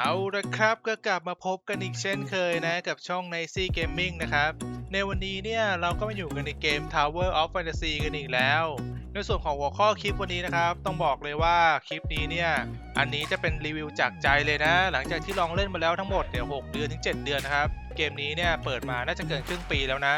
เอาละครับก็กลับมาพบกันอีกเช่นเคยนะ กับช่อง n i c y Gaming นะครับ ในวันนี้เนี่ย เราก็มาอยู่กันในเกม Tower of Fantasy กันอีกแล้ว ในส่วนของหัวข้อคลิปวันนี้นะครับ ต้องบอกเลยว่าคลิปนี้เนี่ย อันนี้จะเป็นรีวิวจากใจเลยนะ หลังจากที่ลองเล่นมาแล้วทั้งหมดเดี๋ยว6เดือนถึง 7 เดือนนะครับ เกมนี้เนี่ยเปิดมาน่าจะเกินครึ่งปีแล้วนะ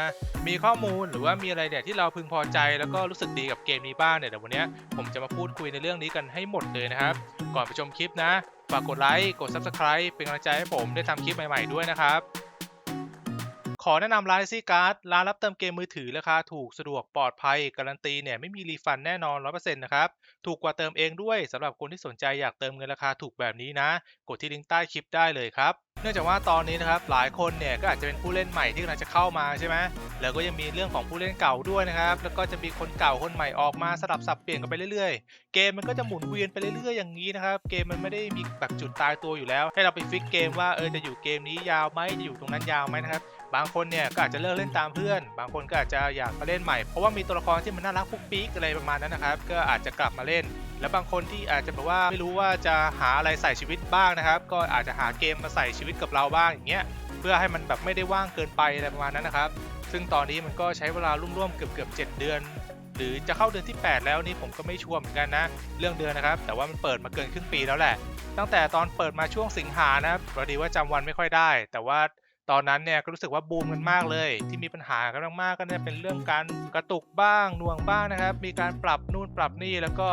มีข้อมูลหรือว่ามีอะไรเนี่ยที่เราพึงพอใจแล้วก็รู้สึกดีกับเกมนี้บ้างเนี่ยเดี๋ยววันนี้ผมจะมาพูดคุยในเรื่องนี้กันให้หมดเลยนะครับ ก่อนไปชมคลิปนะ ฝากกดไลค์ กด Subscribe เป็นกำลังใจให้ผมได้ทำคลิปใหม่ ๆ ด้วยนะครับ ขอแนะนำร้านซี่การ์ดร้านรับเติมเกมมือถือราคาถูกสะดวกปลอดภัย การันตีเนี่ยไม่มีรีฟันแน่นอน 100%นะครับ ถูกกว่าเติมเองด้วยสำหรับคนที่สนใจอยากเติมเงินราคาถูกแบบนี้นะ กดที่ลิงก์ใต้คลิปได้เลยครับเนื่องจากว่าตอนนี้นะครับหลายคนเนี่ยก็อาจจะเป็นผู้เล่นใหม่ที่กำลังจะเข้ามาใช่ไหมแล้วก็ยังมีเรื่องของผู้เล่นเก่าด้วยนะครับ แล้วก็จะมีคนเก่าคนใหม่ออกมาสลับสับเปลี่ยนกันไปเรื่อยๆ เกมมันก็จะหมุนเวียนไปเรื่อยๆอย่างนี้นะครับ เกมมันไม่ได้มีแบบจุดตายตัวอยู่แล้ว ให้เราไปฟิกเกมว่าเออจะอยู่เกมนี้ยาวไหมจะอยู่ตรงนั้นยาวไหมนะครับ บางคนเนี่ยก็อาจจะเลิกเล่นตามเพื่อน บางคนก็อาจจะอยากมาเล่นใหม่ เพราะว่ามีตัวละครที่มันน่ารักปุ๊กปิ๊กอะไรประมาณนั้นนะครับ ก็อาจจะกลับมาเล่น แล้วบางคนที่อาจจะแบบว่าไม่รู้ว่าจะหาอะไรใส่ชีวิตบ้างนะครับ ก็อาจจะหาเกมมาใส่ชีวิตกับเราบ้างอย่างเงี้ย เพื่อให้มันแบบไม่ได้ว่างเกินไปอะไรประมาณนั้นนะครับ ซึ่งตอนนี้มันก็ใช้เวลาร่วมๆเกือบเกือบๆ7เดือนหรือจะเข้าเดือนที่ 8 แล้วนี่ผมก็ไม่ชัวร์เหมือนกันนะ เรื่องเดือนนะครับ แต่ว่ามันเปิดมาเกินครึ่งปีแล้วแหละ ตั้งแต่ตอนเปิดมาช่วงสิงหานะพอดีว่าจำวันไม่ค่อยได้ แต่ว่า ตอนนั้นเนี่ยก็รู้สึกว่าบูมกันมากเลย ที่มีปัญหากันมากๆก็เนี่ยเป็นเรื่องการกระตุกบ้างน่วงบ้างนะครับ มีการปรับนู่นปรับนี่แล้วก็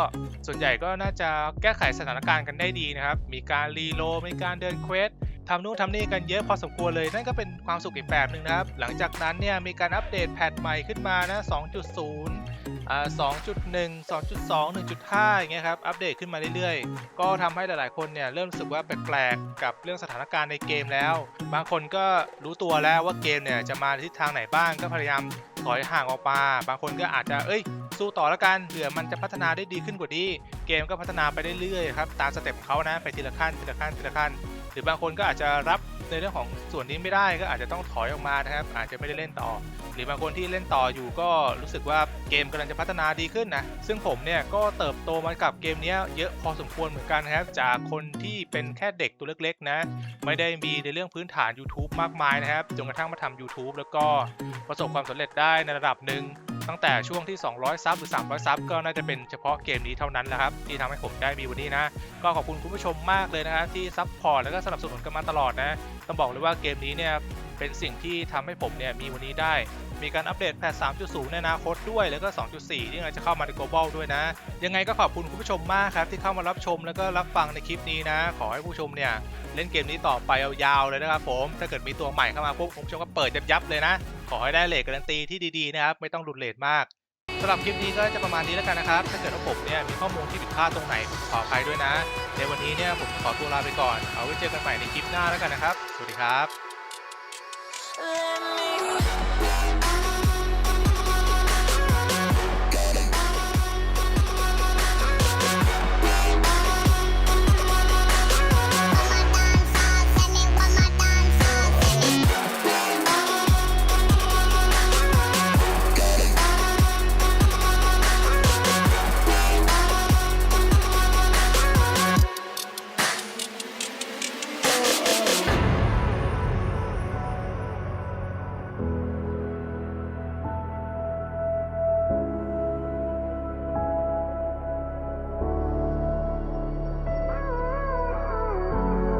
ส่วนใหญ่ก็น่าจะแก้ไขสถานการณ์กันได้ดีนะครับ มีการรีโลมีการเดินเควสทำนู่นทำนี่กันเยอะพอสมควรเลย นั่นก็เป็นความสุขอีกแบบหนึ่งนะครับ หลังจากนั้นเนี่ยมีการอัปเดตแพทใหม่ขึ้นมานะ 2.0 อ่า2.1 2.2 1.5อย่างเงี้ยครับอัปเดตขึ้นมาเรื่อยๆ ก็ทำให้หลายๆคนเนี่ยเริ่มรู้สึกว่าแปลกๆกับเรื่องสถานการณ์ในเกมแล้ว บางคนก็รู้ตัวแล้วว่าเกมเนี่ยจะมาทิศทางไหนบ้างก็พยายามถอยห่างออกมา บางคนก็อาจจะเอ้ยสู้ต่อแล้วกันเผื่อมันจะพัฒนาได้ดีขึ้นกว่านี้ เกมก็พัฒนาไปเรื่อยๆครับตามสเต็ปของเขานะไปทีละขั้นทีละขั้นทีละขั้น หรือบางคนก็อาจจะรับ ในเรื่องของส่วนนี้ไม่ได้ก็อาจจะต้องถอยออกมานะครับ อาจจะไม่ได้เล่นต่อ หรือบางคนที่เล่นต่ออยู่ก็รู้สึกว่าเกมกำลังจะพัฒนาดีขึ้นนะ ซึ่งผมเนี่ยก็เติบโตมากับเกมนี้เยอะพอสมควรเหมือนกันนะครับ จากคนที่เป็นแค่เด็กตัวเล็กๆนะ ไม่ได้มีในเรื่องพื้นฐาน YouTube มากมายนะครับ จนกระทั่งมาทำ YouTube แล้วก็ประสบความสำเร็จได้ในระดับหนึ่ง ตั้งแต่ช่วงที่ 200 ซับหรือ 300 ซับก็น่าจะเป็นเฉพาะเกมนี้เท่านั้นแหละครับ ที่ทำให้ผมได้มีวันนี้นะ ก็ขอบคุณคุณผู้ชมมากเลยนะครับที่ซัพพอร์ตแล้วก็สนับสนุนกันมาตลอดนะ ต้องบอกเลยว่าเกมนี้เนี่ยเป็นสิ่งที่ทำให้ผมเนี่ยมีวันนี้ได้ มีการอัปเดตแพท 3.0 ในอนาคตด้วย แล้วก็ 2.4 ที่กำลังจะเข้ามาใน global ด้วยนะ ยังไงก็ขอบคุณคุณผู้ชมมากครับ ที่เข้ามารับชมแล้วก็รับฟังในคลิปนี้นะ ขอให้ผู้ชมเนี่ย เล่นเกมนี้ต่อไปยาวๆเลยนะครับผม ถ้าเกิดมีตัวใหม่เข้ามาปุ๊บคุณผู้ชมก็เปิดยับๆเลยนะ ขอให้ได้เลทการันตีที่ดีๆนะครับ ไม่ต้องหลุดเลทมากสำหรับคลิปนี้ก็จะประมาณนี้แล้วกันนะครับ ถ้าเกิดว่าผมเนี่ยมีข้อมูลที่ผิดพลาดตรงไหนขออภัยด้วยนะ ในวันนี้เนี่ยผมขอตัวลาไปก่อน เอาไว้เจอกันใหม่ในคลิปหน้าแล้วกันนะครับ สวัสดีครับ